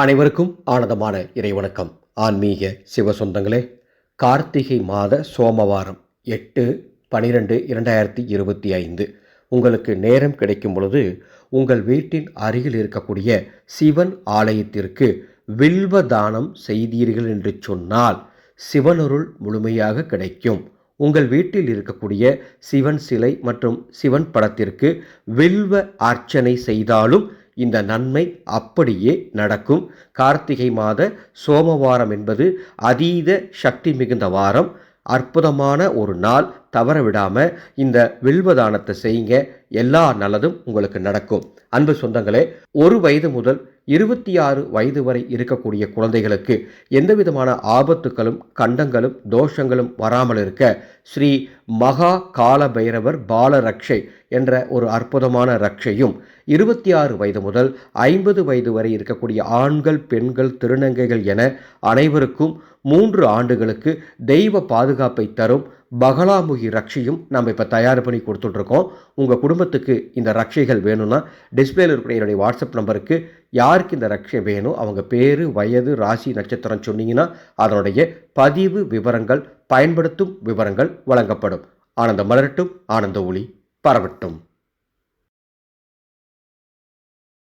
அனைவருக்கும் ஆனந்தமான இறைவணக்கம். ஆன்மீக சிவ சொந்தங்களே கார்த்திகை மாத சோமவாரம் எட்டு பனிரெண்டு இரண்டாயிரத்தி இருபத்தி ஐந்து. உங்களுக்கு நேரம் கிடைக்கும் பொழுது உங்கள் வீட்டின் அருகில் இருக்கக்கூடிய சிவன் ஆலயத்திற்கு வில்வ தானம் செய்தீர்கள் என்று சொன்னால் சிவனொருள் முழுமையாக கிடைக்கும். உங்கள் வீட்டில் இருக்கக்கூடிய சிவன் சிலை மற்றும் சிவன் படத்திற்கு வில்வ அர்ச்சனை செய்தாலும் இந்த நன்மை அப்படியே நடக்கும். கார்த்திகை மாத சோமவாரம் என்பது அதீத சக்தி மிகுந்த வாரம். அற்புதமான ஒரு நாள். தவற விடாமல் இந்த வில்வதானத்தை செய்யுங்க. எல்லா நல்லதும் உங்களுக்கு நடக்கும். அன்பு சொந்தங்களே ஒரு வயது முதல் இருபத்தி ஆறு வயது வரை இருக்கக்கூடிய குழந்தைகளுக்கு எந்த விதமான ஆபத்துகளும் கண்டங்களும் தோஷங்களும் வராமல் இருக்க ஸ்ரீ மகா கால பைரவர் பால ரக்ஷை என்ற ஒரு அற்புதமான ரக்ஷையும் இருபத்தி ஆறு வயது முதல் ஐம்பது வயது வரை இருக்கக்கூடிய ஆண்கள் பெண்கள் திருநங்கைகள் என அனைவருக்கும் மூன்று ஆண்டுகளுக்கு தெய்வ பாதுகாப்பை தரும் பகலாமுகி ரக்ஷையும் நம்ம இப்போ தயார் பண்ணி கொடுத்துட்ருக்கோம். உங்கள் குடும்பத்துக்கு இந்த ரக்ஷைகள் வேணும்னா டிஸ்பிளேயில் இருக்கிற என்னுடைய வாட்ஸ்அப் நம்பருக்கு யாருக்கு இந்த ரக்ஷை வேணும் அவங்க பேர் வயது ராசி நட்சத்திரம் சொன்னீங்கன்னா அதனுடைய பதிவு விவரங்கள் பயன்படுத்தும் விவரங்கள் வழங்கப்படும். ஆனந்த மலரட்டும் ஆனந்த ஒளி பரவட்டும்.